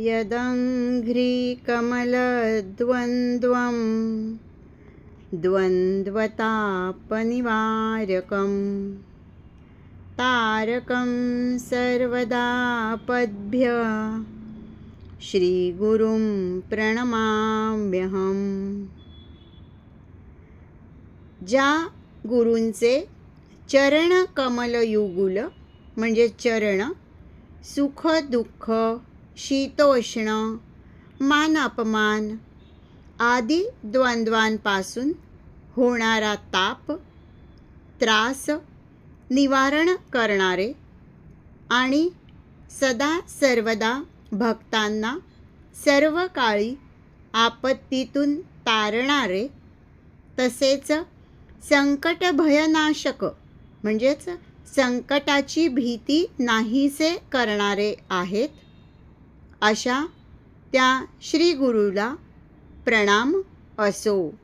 यदङ्घ्रिकमलद्वन्द्वं द्वन्द्वतापनिवारकं तारकं सर्वदा पद्भ्य श्रीगुरुं प्रणमाम्यहम्। ज्या गुरूंचे चरण कमलयुगुल म्हणजे चरण सुख दुःख शीतोष्ण मान अपमान आदी द्वंद्वांपासून होणारा ताप त्रास निवारण करणारे आणि सदा सर्वदा भक्तांना सर्व काळी आपत्तीतून तारणारे तसेच संकटभयनाशक म्हणजेच संकटाची भीती नाहीसे करणारे आहेत. अशा त्या श्री गुरुला प्रणाम असो.